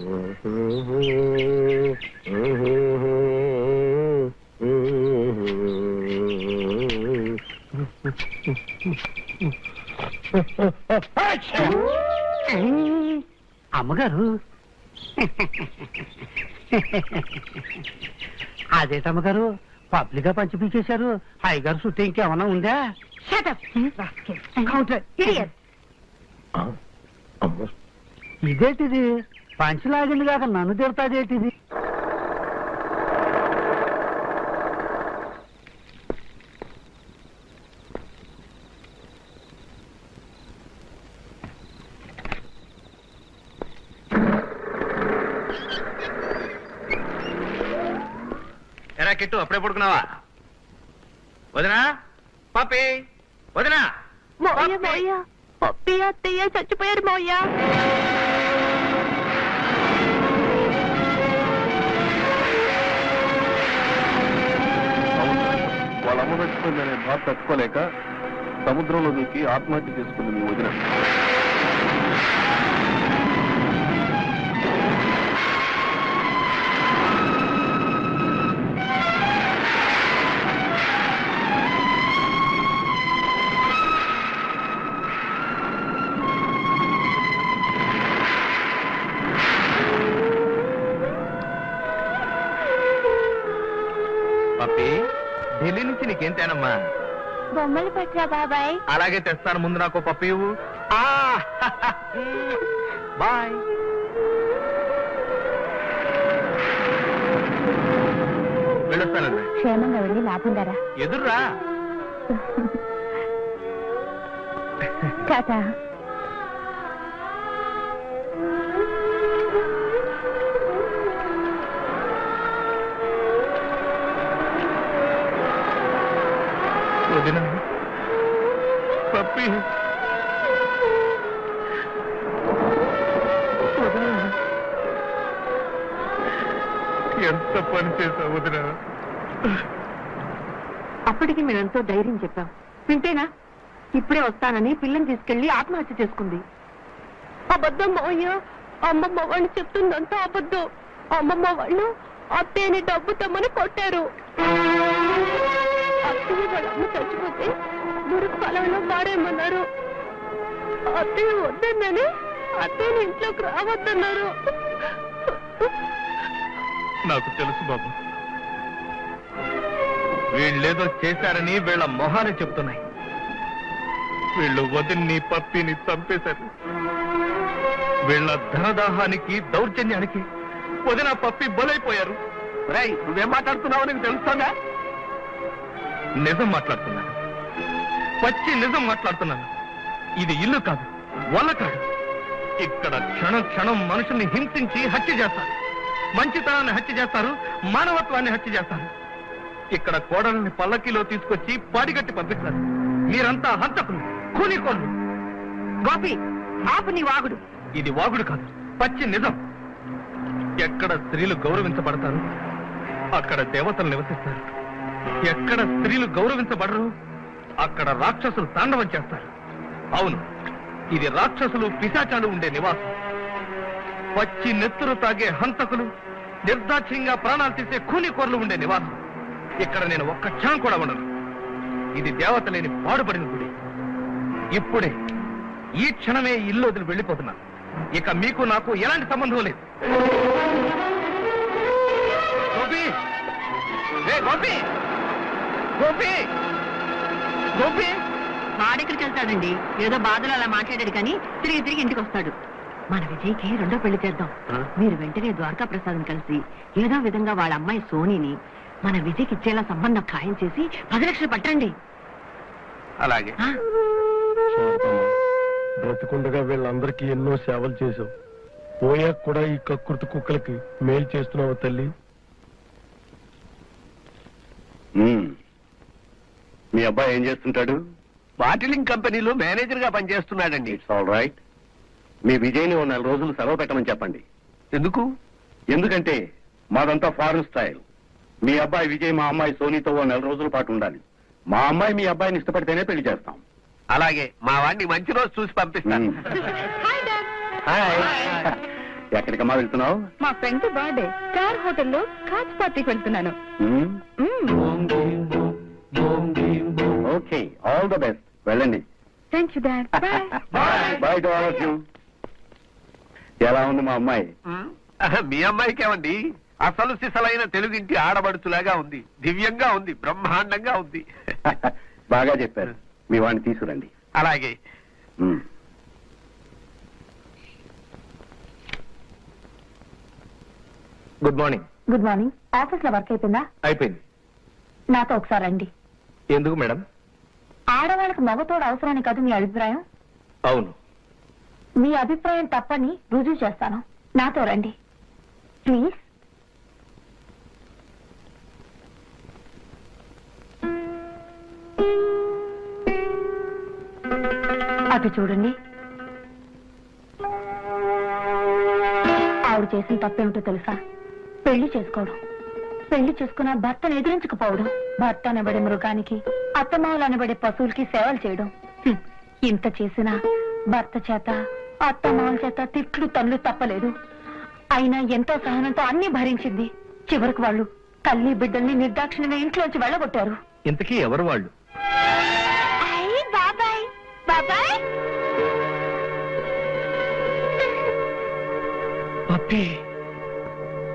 అమ్మగారు. అదేటమ్మగారు పబ్లిక్గా పంచి పీకేశారు అయ్యగారు చుట్టూ ఇంకేమన్నా ఉందా? కౌంటర్ ఇదేంటిది? పంచి లాగింది కాక నన్ను తిడతాదేటిది ఎరా కిట్టు అప్పుడే పడుకున్నావా? వదినా? పాపి వదినా? మోయ మోయ పప్పి అత్తయ్య చచ్చిపోయారు మోయ అమ్మ చచ్చిపోయిందనే బాధ తట్టుకోలేక సముద్రంలో దూకి ఆత్మహత్య చేసుకుంది మీ వదిన. పప్పి ఢిల్లీ నుంచి నీకేం తేనమ్మా బొమ్మలు పట్రా బాబాయ్. అలాగే తెస్తాను ముందు నాకు పప్పి ఇవ్వు. బాయ్. వెళ్ళొస్తానండి. క్షేమంగా వెళ్ళి లాభం ధర. ఎదుర్రా. టాటా. వదిన. పప్పి. ఎంత పని చేసావు వదిన? అప్పటికి మేమెంతో ధైర్యం చెప్పాం వింటేనా? ఇప్పుడే వస్తానని పిల్లని తీసుకెళ్ళి ఆత్మహత్య చేసుకుంది. అబద్ధం మోయ అమ్మమ్మ వాళ్ళు చెప్తుందంతా అబద్ధం. అమ్మమ్మ వాళ్ళు అత్తేని డబ్బు తమ్మని కొట్టారు. అత్తయ్య వాళ్ళ అమ్మ చచ్చిపోతే మురుగు పొలంలో మారేయమన్నారు అత్తయ్య వద్దన్నని. అత్తయ్యని ఇంట్లోకి రావద్దన్నారు. నాకు తెలుసు బాబు. వీళ్ళేదో చేశారని వీళ్ళ మొహాలు చెప్తున్నాయి వీళ్ళు వదిన్ని పప్పిని చంపేశారు. వీళ్ళ ధనదాహానికి దౌర్జన్యానికి వదిన పప్పి బలైపోయారు. రేయ్ నువ్వేం మాట్లాడుతున్నావో నీకు తెలుస్తుందా? నిజం మాట్లాడుతున్నాను పచ్చి నిజం మాట్లాడుతున్నాను. ఇది ఇల్లు కాదు వల్ల కాదు. ఇక్కడ క్షణం క్షణం మనుషుల్ని హింసించి హత్య చేస్తారు. మంచితనాన్ని హత్య చేస్తారు మానవత్వాన్ని హత్య చేస్తారు. ఇక్కడ కోడల్ని పల్లకిలో తీసుకొచ్చి పాడిగట్టి పంపిస్తారు. మీరంతా హంతకులు కూలికోళ్ళు. గోపి ఆపు నీ వాగుడు. ఇది వాగుడు కాదు పచ్చి నిజం. ఎక్కడ స్త్రీలు గౌరవించబడతారు అక్కడ దేవతలు నివసిస్తారు. ఎక్కడ స్త్రీలు గౌరవించబడరు అక్కడ రాక్షసులు తాండవం చేస్తారు. అవును ఇది రాక్షసులు పిశాచాలు ఉండే నివాసం. పచ్చి నెత్తురు తాగే హంతకులు నిర్దాక్ష్యంగా ప్రాణాలు తీసే కూలికోర్లు ఉండే నివాసం. ఇక్కడ నేను ఒక్క క్షణం కూడా ఉండను. ఇది దేవత లేని పాడుపడిన గుడి. ఇప్పుడే ఈ క్షణమే ఇల్లు వదిలి వెళ్ళిపోతున్నా. ఇక మీకు నాకు ఎలాంటి సంబంధం లేదు. గోపి! గోపి! గోపి! గోపి! వాడెక్కడికి వెళ్తాడండి. ఏదో బాధలు అలా మాట్లాడాడు కానీ తిరిగి తిరిగి ఇంటికి వస్తాడు. మన విజయ్కి రెండో పెళ్ళి చేద్దాం. మీరు వెంటనే ద్వారకా ప్రసాదం కలిసి ఏదో విధంగా వాళ్ళ అమ్మాయి సోనీని మన విజయ్కి ఇచ్చేలా సంబంధం ఖాయం చేసి పది లక్షలు పట్టండి. అలాగే. బ్రతికుండగా వీళ్ళందరికీ ఎన్నో సేవలు చేశావు. పోయాక కూడా ఈ కక్కుర్తి కుక్కలకి మేలు చేస్తున్నావు తల్లి? మీ అబ్బాయి ఏం చేస్తుంటాడు? బాటిలింగ్ కంపెనీలో మేనేజర్గా పనిచేస్తున్నాడండి. ఇట్స్ ఆల్ రైట్ మీ విజయ్ని ఓ నెల రోజులు సెలవు పెట్టమని చెప్పండి. ఎందుకు? ఎందుకంటే మాదంతా ఫారెన్ స్టైల్. మీ అబ్బాయి విజయ్ మా అమ్మాయి సోనీతో ఓ నెల రోజుల పాటు ఉండాలి. మా అమ్మాయి మీ అబ్బాయిని ఇష్టపడితేనే పెళ్ళి చేస్తాం. అలాగే మా వాడిని మంచి రోజు చూసి పంపిస్తాను. మ్మ్. ఎక్కడికమ్మా వెళ్తున్నావు? మా ఫ్రెండ్ బర్త్డే. స్టార్ హోటల్లో కాచ్ పార్టీకి వెళ్తున్నాను ఓకే ఆల్ ద బెస్ట్. వెళ్ళండి. Thank you dad bye bye to all of you ఎలా ఉంది మా అమ్మాయి? మీ అమ్మాయికి ఏమండి అసలు సిసలైన తెలుగింటి ఆడబడుచులాగా ఉంది. దివ్యంగా ఉంది బ్రహ్మాండంగా ఉంది. బాగా చెప్పారు. మీ వాడిని తీసుకురండి. అలాగే. గుడ్ మార్నింగ్ గుడ్ మార్నింగ్ ఆఫీస్లో వర్క్ అయిపోయిందా? అయిపోయింది. నాతో ఒకసారి రండి. ఎందుకు మేడం? ఆడవాళ్ళకి మగతోడు అవసరాన్ని కాదు మీ అభిప్రాయం? అవును. మీ అభిప్రాయం తప్పని రుజువు చేస్తాను. నాతో రండి. ప్లీజ్. అటు చూడండి. ఆవిడ చేసిన తప్పేమిటో తెలుసా? పెళ్ళి చేసుకోవడం. పెళ్ళి చేసుకున్న భర్తను ఎదిరించకపోవడం. భర్త అనబడే మృగానికి అత్తమావులు అనబడే పశువులకి సేవలు చేయడం. ఇంత చేసినా భర్త చేత అత్తమావుల చేత తిట్లు తన్నులు తప్పలేదు. అయినా ఎంతో సహనంతో అన్ని భరించింది. చివరికి వాళ్ళు తల్లి బిడ్డల్ని నిర్దాక్షిణ్యంగా ఇంట్లోంచి వెళ్ళగొట్టారు. ఇంతకీ ఎవరు వాళ్ళు? బాబాయ్! బాబాయ్! పప్పి!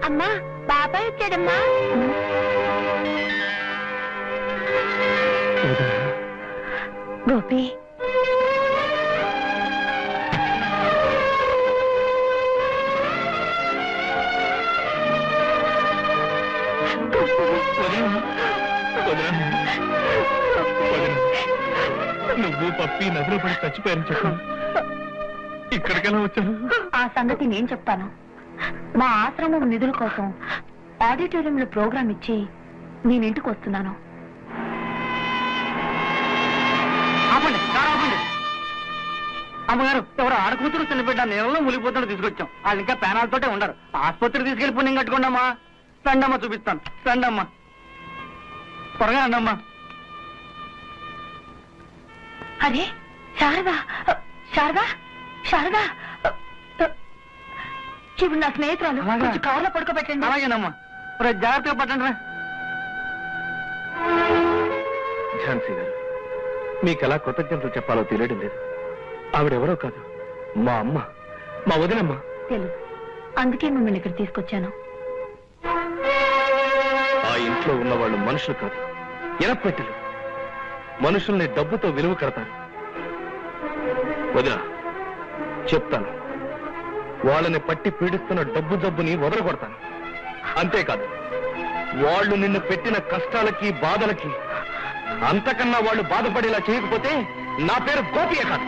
అమ్మా బాబాయ్ వచ్చాడమ్మా. నువ్వు పప్పి నదిలో పడి చచ్చిపోయారని చెప్పు. ఇక్కడికెలా వచ్చాను ఆ సంగతి నేను చెప్తాను. మా ఆశ్రమం నిధుల కోసం ఆడిటోరియంలో ప్రోగ్రామ్ ఇచ్చి నేను ఇంటికి వస్తున్నాను. ఆపండి కారు ఆపండి. అమ్మగారు ఎవరు ఆడకూతురు చిన్నబిడ్డ నీళ్ళలో మునిగిపోతుంటే తీసుకొచ్చాం. వాళ్ళు ఇంకా పేనాలతోటే ఉండరు ఆసుపత్రికి తీసుకెళ్ళి పుణ్యం కట్టుకోండమ్మా. రండమ్మా చూపిస్తాను. రండమ్మా. త్వరగా రండమ్మా. అరే శారదా శారదా శారదా. ఇప్పుడు నా స్నేహితురాలు అలాగా? కొంచెం కారులో పడుకోబెట్టండి. అలాగేనమ్మా. రే జాగ్రత్తగా పట్టండి రా ఝాన్సీ గారు మీకు ఎలా కృతజ్ఞతలు చెప్పాలో తెలియడం లేదు. ఆవిడెవరో కాదు మా అమ్మ మా వదినమ్మ. తెలుసు అందుకే మిమ్మల్ని ఇక్కడ తీసుకొచ్చాను. ఆ ఇంట్లో ఉన్న వాళ్ళు మనుషులు కాదు ఎనపెట్టెలు మనుషుల్ని డబ్బుతో విలువ కడతారు వదిన చెప్తాను. వాళ్ళని పట్టి పీడిస్తున్న డబ్బు జబ్బుని వదలగొడతాను. అంతేకాదు వాళ్ళు నిన్ను పెట్టిన కష్టాలకి బాధలకి అంతకన్నా వాళ్ళు బాధపడేలా చేయకపోతే నా పేరు గోపియే కాదు.